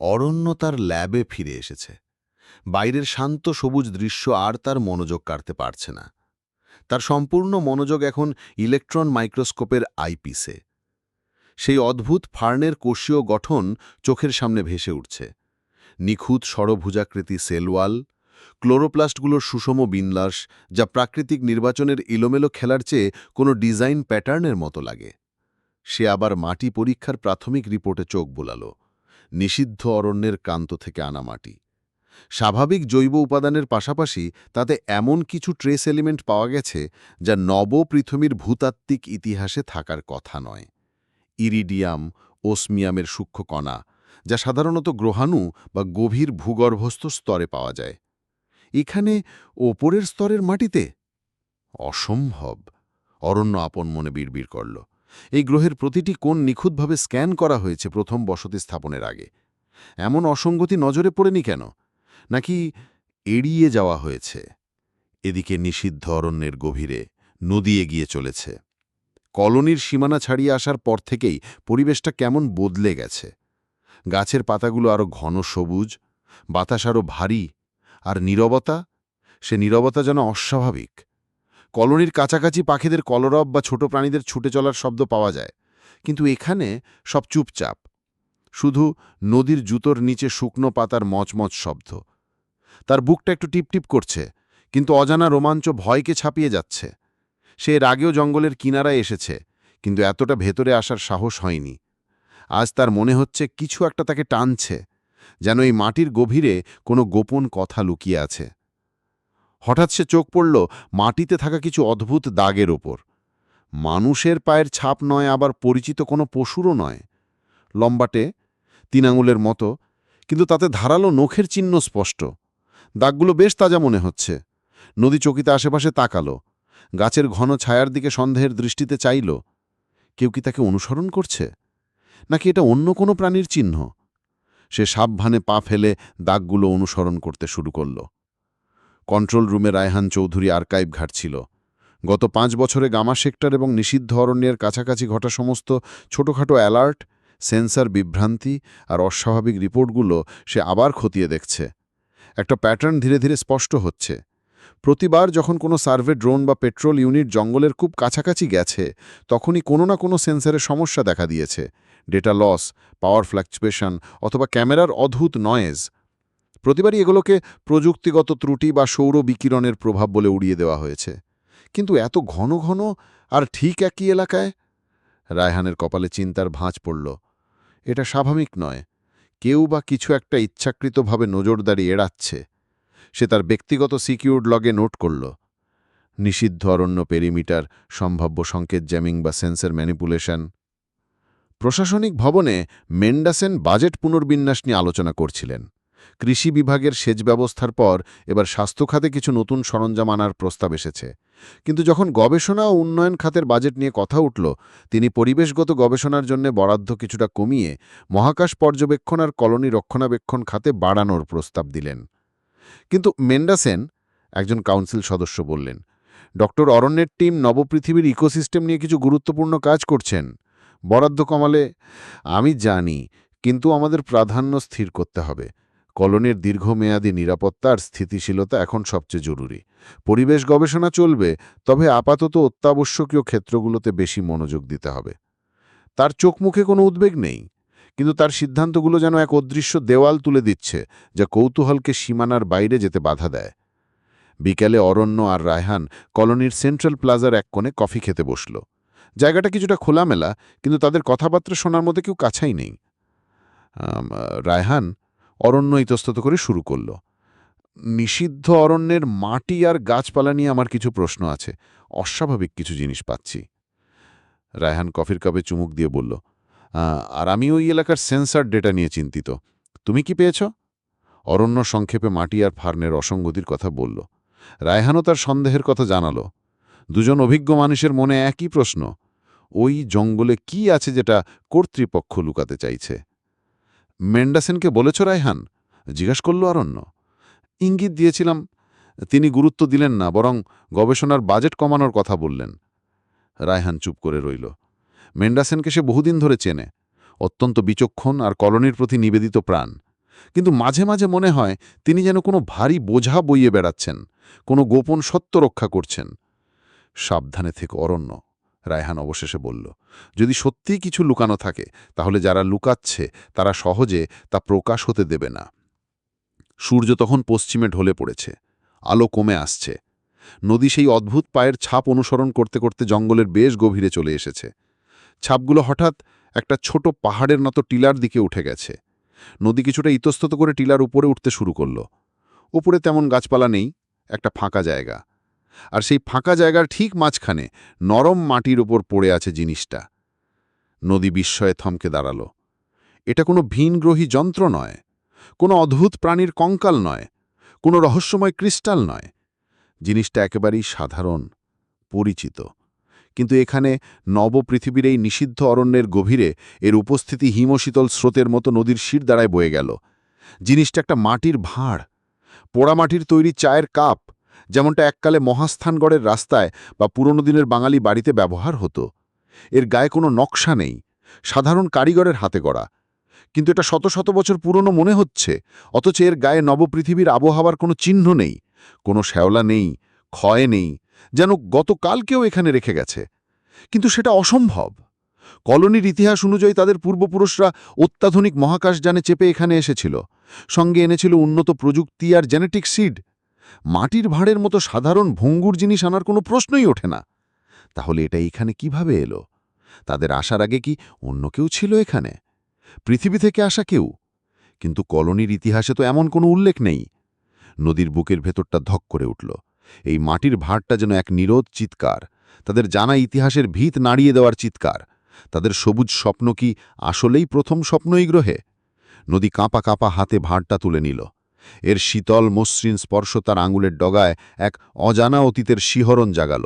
অরণ্য তার ল্যাবে ফিরে এসেছে। বাইরের শান্ত সবুজ দৃশ্য আর তার মনোযোগ কাড়তে পারছে না। তার সম্পূর্ণ মনোযোগ এখন ইলেকট্রন মাইক্রোস্কোপের আইপিসে। সেই অদ্ভুত ফার্নের কোষীয় গঠন চোখের সামনে ভেসে উঠছে। নিখুঁত সরভুজাকৃতি সেলওয়াল, ক্লোরোপ্লাস্টগুলোর সুষম বিন্যাস, যা প্রাকৃতিক নির্বাচনের ইলোমেলো খেলার চেয়ে কোনো ডিজাইন প্যাটার্নের মতো লাগে। সে আবার মাটি পরীক্ষার প্রাথমিক রিপোর্টে চোখ বোলালো। নিষিদ্ধ অরণ্যের কান্ত থেকে আনা মাটি। স্বাভাবিক জৈব উপাদানের পাশাপাশি তাতে এমন কিছু ট্রেস এলিমেন্ট পাওয়া গেছে যা নব পৃথিবীর ভূতাত্ত্বিক ইতিহাসে থাকার কথা নয়। ইরিডিয়াম, ওসমিয়ামের সূক্ষ্ম কণা, যা সাধারণত গ্রহাণু বা গভীর ভূগর্ভস্থ স্তরে পাওয়া যায়। এখানে ওপরের স্তরের মাটিতে? অসম্ভব। অরণ্য আপন মনে বিড়বিড় করল। এই গ্রহের প্রতিটি কোণ নিখুঁতভাবে স্ক্যান করা হয়েছে প্রথম বসতি স্থাপনের আগে। এমন অসঙ্গতি নজরে পড়েনি কেন? নাকি এড়িয়ে যাওয়া হয়েছে? এদিকে নিষিদ্ধ অরণ্যের গভীরে নদী এগিয়ে চলেছে। কলোনির সীমানা ছাড়িয়ে আসার পর থেকেই পরিবেশটা কেমন বদলে গেছে। গাছের পাতাগুলো আরও ঘন সবুজ, বাতাস আরও ভারী, আর নীরবতা? সে নীরবতা যেন অস্বাভাবিক। কলোনির কাছাকাছি পাখিদের কলরব বা ছোট প্রাণীদের ছুটে চলার শব্দ পাওয়া যায়। কিন্তু এখানে সব চুপচাপ। শুধু নদীর জুতোর নিচে শুকনো পাতার মচমচ শব্দ। তার বুকটা একটু টিপটিপ করছে, কিন্তু অজানা রোমাঞ্চ ভয়কে ছাপিয়ে যাচ্ছে। সে এর আগেও জঙ্গলের কিনারায় এসেছে, কিন্তু এতটা ভেতরে আসার সাহস হয়নি। আজ তার মনে হচ্ছে কিছু একটা তাকে টানছে, যেন এই মাটির গভীরে কোনো গোপন কথা লুকিয়ে আছে। হঠাৎ সে চোখ পড়ল মাটিতে থাকা কিছু অদ্ভুত দাগের ওপর। মানুষের পায়ের ছাপ নয়, আবার পরিচিত কোনো পশুরও নয়। লম্বাটে, তিন আঙুলের মতো, কিন্তু তাতে ধারালো নখের চিহ্ন স্পষ্ট। দাগগুলো বেশ তাজা মনে হচ্ছে। নদী চকিতে আশেপাশে তাকালো। গাছের ঘন ছায়ার দিকে সন্দেহের দৃষ্টিতে চাইল, কেউ কি তাকে অনুসরণ করছে? নাকি এটা অন্য কোনো প্রাণীর চিহ্ন? সে সাবধানে পা ফেলে দাগগুলো অনুসরণ করতে শুরু করল। কন্ট্রোল রুমে রায়হান চৌধুরী আর্কাইভ ঘাটছিল। গত পাঁচ বছরে গামা সেক্টর এবং নিষিদ্ধ অরণ্যের কাছাকাছি ঘটা সমস্ত ছোটখাটো অ্যালার্ট, সেন্সার বিভ্রান্তি আর অস্বাভাবিক রিপোর্টগুলো সে আবার খতিয়ে দেখছে। একটা প্যাটার্ন ধীরে ধীরে স্পষ্ট হচ্ছে। প্রতিবার যখন কোনো সার্ভে ড্রোন বা পেট্রোল ইউনিট জঙ্গলের খুব কাছাকাছি গেছে, তখনই কোনো না কোনো সেন্সারের সমস্যা দেখা দিয়েছে। ডেটা লস, পাওয়ার ফ্ল্যাকচুয়েশন অথবা ক্যামেরার অদ্ভুত নয়েজ। প্রতিবারই এগুলোকে প্রযুক্তিগত ত্রুটি বা সৌর বিকিরণের প্রভাব বলে উড়িয়ে দেওয়া হয়েছে। কিন্তু এত ঘন ঘন আর ঠিক একই এলাকায়? রায়হানের কপালে চিন্তার ভাঁজ পড়ল। এটা স্বাভাবিক নয়। কেউ বা কিছু একটা ইচ্ছাকৃতভাবে নজরদারি এড়াচ্ছে। সে তার ব্যক্তিগত সিকিউরড লগে নোট করল। নিষিদ্ধ অরণ্য পেরিমিটার, সম্ভাব্য সংকেত জ্যামিং বা সেন্সর ম্যানিপুলেশন। প্রশাসনিক ভবনে মেন্ডাসেন বাজেট পুনর্বিন্যাস নিয়ে আলোচনা করছিলেন। কৃষি বিভাগের সেচ ব্যবস্থার পর এবার স্বাস্থ্য খাতে কিছু নতুন সরঞ্জাম আনার প্রস্তাব এসেছে। কিন্তু যখন গবেষণা ও উন্নয়ন খাতের বাজেট নিয়ে কথা উঠল, তিনি পরিবেশগত গবেষণার জন্য বরাদ্দ কিছুটা কমিয়ে মহাকাশ পর্যবেক্ষণ আর কলোনি রক্ষণাবেক্ষণ খাতে বাড়ানোর প্রস্তাব দিলেন। কিন্তু মেন্ডাসেন, একজন কাউন্সিল সদস্য বললেন, ডক্টর অরণ্যের টিম নবপৃথিবীর ইকোসিস্টেম নিয়ে কিছু গুরুত্বপূর্ণ কাজ করছেন। বরাদ্দ কমালে আমি জানি, কিন্তু আমাদের প্রাধান্য স্থির করতে হবে। কলোনির দীর্ঘমেয়াদী নিরাপত্তার স্থিতিশীলতা এখন সবচেয়ে জরুরি। পরিবেশ গবেষণা চলবে, তবে আপাতত অত্যাবশ্যকীয় ক্ষেত্রগুলোতে বেশি মনোযোগ দিতে হবে। তার চোখ মুখে কোনো উদ্বেগ নেই, কিন্তু তার সিদ্ধান্তগুলো যেন এক অদৃশ্য দেওয়াল তুলে দিচ্ছে যা কৌতূহলকে সীমানার বাইরে যেতে বাধা দেয়। বিকেলে অরণ্য আর রায়হান কলোনির সেন্ট্রাল প্লাজার এক কোণে কফি খেতে বসল। জায়গাটা কিছুটা খোলামেলা, কিন্তু তাদের কথাবার্তা শোনার মধ্যে কেউ কাছাই নেই। রায়হান অরণ্য ইতস্তত করে শুরু করল। নিষিদ্ধ অরণ্যের মাটি আর গাছপালা নিয়ে আমার কিছু প্রশ্ন আছে। অস্বাভাবিক কিছু জিনিস পাচ্ছি। রায়হান কফির কাপে চুমুক দিয়ে বলল আর আমি ওই এলাকার সেন্সার ডেটা নিয়ে চিন্তিত। তুমি কি পেয়েছ? অরণ্য সংক্ষেপে মাটি আর ফার্নের অসঙ্গতির কথা বলল। রায়হানও তার সন্দেহের কথা জানালো। দুজন অভিজ্ঞ মানুষের মনে একই প্রশ্ন, ওই জঙ্গলে কি আছে যেটা কর্তৃপক্ষ লুকাতে চাইছে? মেন্ডাসেনকে বলেছ, রায়হান? জিজ্ঞাস করল অরণ্য ইঙ্গিত দিয়েছিলাম, তিনি গুরুত্ব দিলেন না, বরং গবেষণার বাজেট কমানোর কথা বললেন। রায়হান চুপ করে রইল। মেন্ডাসেনকে সে বহুদিন ধরে চেনে, অত্যন্ত বিচক্ষণ আর কলোনির প্রতি নিবেদিত প্রাণ। কিন্তু মাঝে মাঝে মনে হয়, তিনি যেন কোনো ভারী বোঝা বইয়ে বেড়াচ্ছেন, কোনো গোপন সত্য রক্ষা করছেন। সাবধানে থেকে, অরণ্য। রায়হান অবশেষে বলল, যদি সত্যিই কিছু লুকানো থাকে, তাহলে যারা লুকাচ্ছে, তারা সহজে তা প্রকাশ হতে দেবে না। সূর্য তখন পশ্চিমে ঢলে পড়েছে, আলো কমে আসছে। নদী সেই অদ্ভুত পায়ের ছাপ অনুসরণ করতে করতে জঙ্গলের বেশ গভীরে চলে এসেছে। ছাপগুলো হঠাৎ একটা ছোট পাহাড়ের মতো টিলার দিকে উঠে গেছে। নদী কিছুটা ইতস্তত করে টিলার উপরে উঠতে শুরু করল। উপরে তেমন গাছপালা নেই, একটা ফাঁকা জায়গা। আর সেই ফাঁকা জায়গার ঠিক মাঝখানে নরম মাটির ওপর পড়ে আছে জিনিসটা। নদী বিস্ময়ে থমকে দাঁড়াল। এটা কোনো ভিনগ্রহী যন্ত্র নয়, কোনো অদ্ভুত প্রাণীর কঙ্কাল নয়, কোনো রহস্যময় ক্রিস্টাল নয়। জিনিসটা একেবারেই সাধারণ, পরিচিত। কিন্তু এখানে নবপৃথিবীর এই নিষিদ্ধ অরণ্যের গভীরে এর উপস্থিতি হিমশীতল স্রোতের মতো নদীর শির দ্বারায় বয়ে গেল। জিনিসটা একটা মাটির ভাঁড়, পোড়ামাটির তৈরি চায়ের কাপ যেমনটা এককালে মহাস্থানগড়ের রাস্তায় বা পুরনো দিনের বাঙালি বাড়িতে ব্যবহার হতো। এর গায়ে কোনো নকশা নেই, সাধারণ কারিগরের হাতে গড়া। কিন্তু এটা শত শত বছর পুরনো মনে হচ্ছে, অথচ এর গায়ে নবপৃথিবীর আবহাওয়ার কোনো চিহ্ন নেই, কোনো শ্যাওলা নেই, ক্ষয় নেই, যেন গতকালকেও এখানে রেখে গেছে। কিন্তু সেটা অসম্ভব। কলোনির ইতিহাস অনুযায়ী তাদের পূর্বপুরুষরা অত্যাধুনিক মহাকাশযানে চেপে এখানে এসেছিল। সঙ্গে এনেছিল উন্নত প্রযুক্তি আর জেনেটিক সিড। মাটির ভাঁড়ের মতো সাধারণ ভঙ্গুর জিনিস আনার কোনো প্রশ্নই ওঠে না। তাহলে এটা এখানে কীভাবে এলো? তাদের আসার আগে কি অন্য কেউ ছিল এখানে? পৃথিবী থেকে আসা কেউ? কিন্তু কলোনির ইতিহাসে তো এমন কোনো উল্লেখ নেই। নদীর বুকের ভেতরটা ধক করে উঠল। এই মাটির ভাঁড়টা যেন এক নিরোধ চিৎকার। তাদের জানা ইতিহাসের ভিত নাড়িয়ে দেওয়ার চিৎকার। তাদের সবুজ স্বপ্ন কি আসলেই প্রথম স্বপ্ন এই গ্রহে? নদী কাঁপা কাঁপা হাতে ভাঁড়টা তুলে নিল। এর শীতল মসৃণ স্পর্শ তার আঙুলের ডগায় এক অজানা অতীতের শিহরণ জাগাল।